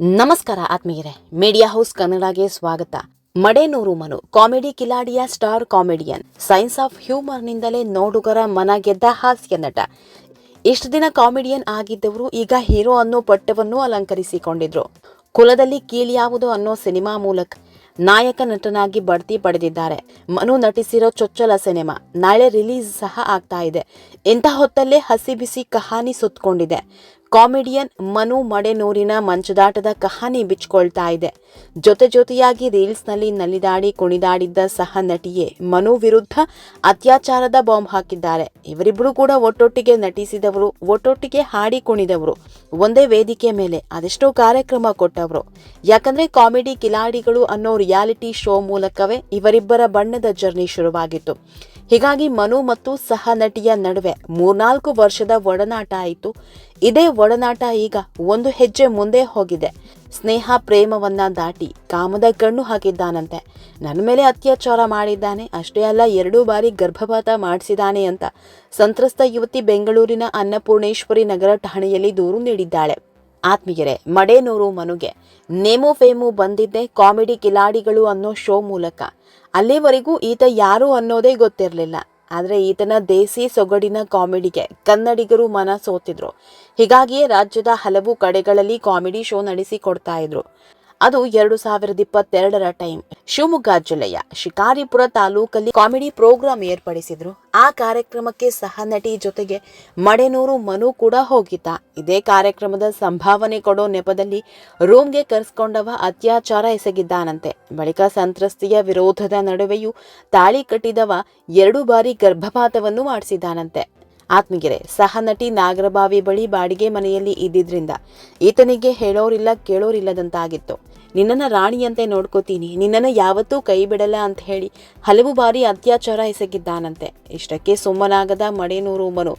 ನಮಸ್ಕಾರ ಆತ್ಮೀಯರೇ, media house ಕನ್ನಡಗೆ ಸ್ವಾಗತ. Madenuru Manu, comedy ಕಿಲಾಡಿಯ star comedian. Sense of humour ನಿಂದಲೇ ನೋಡುಗರ ಮನ ಗೆದ್ದ ಹಾಸ್ಯ ನಟ. ಇಷ್ಟು ದಿನ ಕಾಮಿಡಿಯನ್ ಆಗಿದ್ದವರು ಈಗ ಹೀರೋ ಅನ್ನೋ ಪಟ್ಟವನ್ನು ಅಲಂಕರಿಸಿಕೊಂಡಿದ್ರು. ಕುಲದಲ್ಲಿ ಕೀಳ್ಯಾವುದು ಅನ್ನೋ ಸಿನಿಮಾ ಮೂಲಕ ನಾಯಕ ನಟನಾಗಿ ಬಡ್ತಿ ಪಡೆದಿದ್ದಾರೆ. ಮನು ನಟಿಸಿರೋ ಚೊಚ್ಚಲ ಸಿನಿಮಾ ನಾಳೆ ರಿಲೀಸ್ ಸಹ ಆಗ್ತಾ ಇದೆ. ಇಂಥ ಹೊತ್ತಲ್ಲೇ ಹಸಿ ಬಿಸಿ ಕಹಾನಿ ಸುತ್ತಕೊಂಡಿದೆ ಕಾಮಿಡಿಯನ್ ಮನು ಮಡೆನೂರಿನ ಮಂಚದಾಟದ ಕಹಾನಿ ಬಿಚ್ಚಿಕೊಳ್ತಾ ಇದೆ. ಜೊತೆ ಜೊತೆಯಾಗಿ ರೀಲ್ಸ್ನಲ್ಲಿ ನಲಿದಾಡಿ ಕುಣಿದಾಡಿದ್ದ ಸಹ ನಟಿಯೇ ಮನು ವಿರುದ್ಧ ಅತ್ಯಾಚಾರದ ಬಾಂಬ್ ಹಾಕಿದ್ದಾರೆ. ಇವರಿಬ್ಬರು ಕೂಡ ಒಟ್ಟೊಟ್ಟಿಗೆ ನಟಿಸಿದವರು, ಒಟ್ಟೊಟ್ಟಿಗೆ ಹಾಡಿ ಕುಣಿದವರು, ಒಂದೇ ವೇದಿಕೆ ಮೇಲೆ ಅದೆಷ್ಟೋ ಕಾರ್ಯಕ್ರಮ ಕೊಟ್ಟವರು. ಯಾಕಂದ್ರೆ ಕಾಮಿಡಿ ಕಿಲಾಡಿಗಳು ಅನ್ನೋ ರಿಯಾಲಿಟಿ ಶೋ ಮೂಲಕವೇ ಇವರಿಬ್ಬರ ಬಣ್ಣದ ಜರ್ನಿ ಶುರುವಾಗಿತ್ತು. ಹೀಗಾಗಿ ಮನು ಮತ್ತು ಸಹ ನಟಿಯ ನಡುವೆ ಮೂರ್ನಾಲ್ಕು ವರ್ಷದ ಒಡನಾಟ ಆಯಿತು. ಇದೇ ಒಡನಾಟ ಈಗ ಒಂದು ಹೆಜ್ಜೆ ಮುಂದೆ ಹೋಗಿದೆ. ಸ್ನೇಹ ಪ್ರೇಮವನ್ನ ದಾಟಿ ಕಾಮದ ಕಣ್ಣು ಹಾಕಿದ್ದಾನಂತೆ. ನನ್ನ ಮೇಲೆ ಅತ್ಯಾಚಾರ ಮಾಡಿದ್ದಾನೆ. ಅಷ್ಟೇ ಅಲ್ಲ, ಎರಡೂ ಬಾರಿ ಗರ್ಭಪಾತ ಮಾಡಿಸಿದ್ದಾನೆ ಅಂತ ಸಂತ್ರಸ್ತ ಯುವತಿ ಬೆಂಗಳೂರಿನ ಅನ್ನಪೂರ್ಣೇಶ್ವರಿ ನಗರ ಠಾಣೆಯಲ್ಲಿ ದೂರು ನೀಡಿದ್ದಾಳೆ. ಆತ್ಮೀಯರೇ, ಮಡೇನೂರು ಮನುಗೆ, ನೇಮು ಫೇಮು ಬಂದಿದ್ದೆ ಕಾಮಿಡಿ ಕಿಲಾಡಿಗಳು ಅನ್ನೋ ಶೋ ಮೂಲಕ. ಅಲ್ಲಿವರೆಗೂ ಈತ ಯಾರು ಅನ್ನೋದೇ ಗೊತ್ತಿರಲಿಲ್ಲ. ಆದರೆ ಈತನ ದೇಸಿ ಸೊಗಡಿನ ಕಾಮಿಡಿಗೆ ಕನ್ನಡಿಗರು ಮನ ಸೋತಿದ್ರು. ಹೀಗಾಗಿಯೇ ರಾಜ್ಯದ ಹಲವು ಕಡೆಗಳಲ್ಲಿ ಕಾಮಿಡಿ ಶೋ ನಡೆಸಿ ಕೊಡ್ತಾ ಇದ್ರು. ಅದು ಎರಡು ಸಾವಿರದ ಇಪ್ಪತ್ತೆರಡರ ಟೈಮ್. ಶಿವಮೊಗ್ಗ ಜಿಲ್ಲೆಯ ಶಿಕಾರಿಪುರ ತಾಲೂಕಲ್ಲಿ ಕಾಮಿಡಿ ಪ್ರೋಗ್ರಾಂ ಏರ್ಪಡಿಸಿದ್ರು. ಆ ಕಾರ್ಯಕ್ರಮಕ್ಕೆ ಸಹ ನಟಿ ಜೊತೆಗೆ ಮಡೆನೂರು ಮನು ಕೂಡ ಹೋಗಿದ್ದ. ಇದೇ ಕಾರ್ಯಕ್ರಮದ ಸಂಭಾವನೆ ಕೊಡೋ ನೆಪದಲ್ಲಿ ರೂಮ್ಗೆ ಕರೆಸ್ಕೊಂಡವ ಅತ್ಯಾಚಾರ ಎಸಗಿದ್ದಾನಂತೆ. ಬಳಿಕ ಸಂತ್ರಸ್ತೆಯ ವಿರೋಧದ ನಡುವೆಯೂ ತಾಳಿ ಕಟ್ಟಿದವ ಎರಡು ಬಾರಿ ಗರ್ಭಪಾತವನ್ನು ಮಾಡಿಸಿದ್ದಾನಂತೆ. ಆತ್ಮೀಗೆರೆ. ಸಹನಟಿ ನಾಗರಬಾವಿ ಬಳಿ ಬಾಡಿಗೆ ಮನೆಯಲ್ಲಿ ಇದ್ದಿದ್ರಿಂದ ಈತನಿಗೆ ಹೇಳೋರಿಲ್ಲ, ಕೇಳೋರಿಲ್ಲದಂತಾಗಿತ್ತು. ನಿನ್ನನ್ನು ರಾಣಿಯಂತೆ ನೋಡ್ಕೋತೀನಿ, ನಿನ್ನನ್ನು ಯಾವತ್ತೂ ಕೈ ಬಿಡಲ್ಲ ಅಂತ ಹೇಳಿ ಹಲವು ಬಾರಿ ಅತ್ಯಾಚಾರ ಎಸಗಿದ್ದಾನಂತೆ. ಇಷ್ಟಕ್ಕೆ ಸುಮ್ಮನಾಗದ ಮಡೇನೂರು ಮನು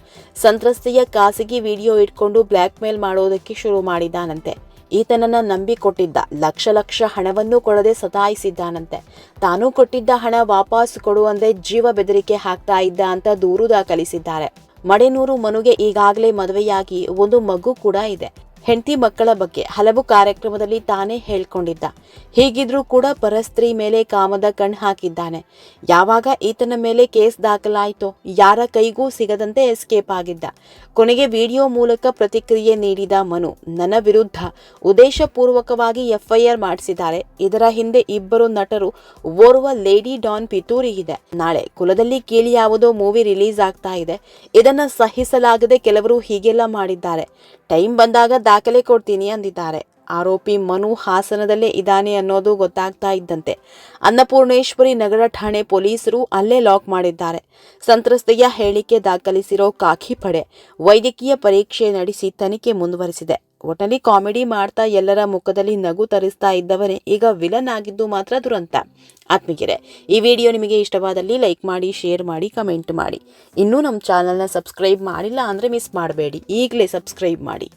ಸಂತ್ರಸ್ತೆಯ ಖಾಸಗಿ ವಿಡಿಯೋ ಇಟ್ಕೊಂಡು ಬ್ಲ್ಯಾಕ್ ಮೇಲ್ ಮಾಡೋದಕ್ಕೆ ಶುರು ಮಾಡಿದ್ದಾನಂತೆ ಈತನನ್ನು ನಂಬಿಕೊಟ್ಟಿದ್ದ, ಲಕ್ಷ ಲಕ್ಷ ಹಣವನ್ನು ಕೊಡದೆ ಸತಾಯಿಸಿದ್ದಾನಂತೆ. ತಾನು ಕೊಟ್ಟಿದ್ದ ಹಣ ವಾಪಸ್ ಕೊಡುವಂತೆ ಜೀವ ಬೆದರಿಕೆ ಹಾಕ್ತಾ ಇದ್ದ ಅಂತ ದೂರು ದಾಖಲಿಸಿದ್ದಾರೆ. ಮಡೆನೂರು ಮನುಗೆ ಈಗಾಗಲೇ ಮದುವೆಯಾಗಿ ಒಂದು ಮಗು ಕೂಡ ಇದೆ. ಹೆಂಡತಿ ಮಕ್ಕಳ ಬಗ್ಗೆ ಹಲವು ಕಾರ್ಯಕ್ರಮದಲ್ಲಿ ತಾನೇ ಹೇಳ್ಕೊಂಡಿದ್ದ. ಹೀಗಿದ್ರೂ ಕೂಡ ಪರಸ್ತ್ರೀ ಮೇಲೆ ಕಾಮದ ಕಣ್ ಹಾಕಿದ್ದಾನೆ. ಯಾವಾಗ ಈತನ ಮೇಲೆ ಕೇಸ್ ದಾಖಲಾಯಿತೋ, ಯಾರ ಕೈಗೂ ಸಿಗದಂತೆ ಎಸ್ಕೇಪ್ ಆಗಿದ್ದ. ಕೊನೆಗೆ ವಿಡಿಯೋ ಮೂಲಕ ಪ್ರತಿಕ್ರಿಯೆ ನೀಡಿದ ಮನು, ನನ್ನ ವಿರುದ್ಧ ಉದ್ದೇಶಪೂರ್ವಕವಾಗಿ ಎಫ್ಐಆರ್ ಮಾಡಿಸಿದ್ದಾರೆ. ಇದರ ಹಿಂದೆ ಇಬ್ಬರು ನಟರು ಓರ್ವ ಲೇಡಿ ಡಾನ್ ಪಿತೂರಿ ಇದೆ. ನಾಳೆ ಕುಲದಲ್ಲಿ ಕೀಳಿ ಯಾವುದೋ ಮೂವಿ ರಿಲೀಸ್ ಆಗ್ತಾ ಇದೆ. ಇದನ್ನ ಸಹಿಸಲಾಗದೆ ಕೆಲವರು ಹೀಗೆಲ್ಲ ಮಾಡಿದ್ದಾರೆ. ಟೈಮ್ ಬಂದಾಗ ದಾಖಲೆ ಕೊಡ್ತೀನಿ ಅಂದಿದ್ದಾರೆ. ಆರೋಪಿ ಮನು ಹಾಸನದಲ್ಲೇ ಇದ್ದಾನೆ ಅನ್ನೋದು ಗೊತ್ತಾಗ್ತಾ ಇದ್ದಂತೆ. ಅನ್ನಪೂರ್ಣೇಶ್ವರಿ ನಗರ ಠಾಣೆ ಪೊಲೀಸರು ಅಲ್ಲೇ ಲಾಕ್ ಮಾಡಿದ್ದಾರೆ. ಸಂತ್ರಸ್ತೆಯ ಹೇಳಿಕೆ ದಾಖಲಿಸಿರೋ ಕಾಕಿ ಪಡೆ ವೈದ್ಯಕೀಯ ಪರೀಕ್ಷೆ ನಡೆಸಿ ತನಿಖೆ ಮುಂದುವರಿಸಿದೆ. ಒಟ್ಟಲ್ಲಿ ಕಾಮಿಡಿ ಮಾಡ್ತಾ ಎಲ್ಲರ ಮುಖದಲ್ಲಿ ನಗು ತರಿಸ್ತಾ ಇದ್ದವನೇ ಈಗ ವಿಲನ್ ಆಗಿದ್ದು ಮಾತ್ರ ದುರಂತ. ಆತ್ಮೀಗೆರೆ ಈ ವಿಡಿಯೋ ನಿಮಗೆ ಇಷ್ಟವಾದಲ್ಲಿ ಲೈಕ್ ಮಾಡಿ, ಶೇರ್ ಮಾಡಿ, ಕಮೆಂಟ್ ಮಾಡಿ. ಇನ್ನೂ ನಮ್ಮ ಚಾನಲ್ನ ಸಬ್ಸ್ಕ್ರೈಬ್ ಮಾಡಿಲ್ಲ ಅಂದರೆ ಮಿಸ್ ಮಾಡಬೇಡಿ. ಈಗಲೇ ಸಬ್ಸ್ಕ್ರೈಬ್ ಮಾಡಿ.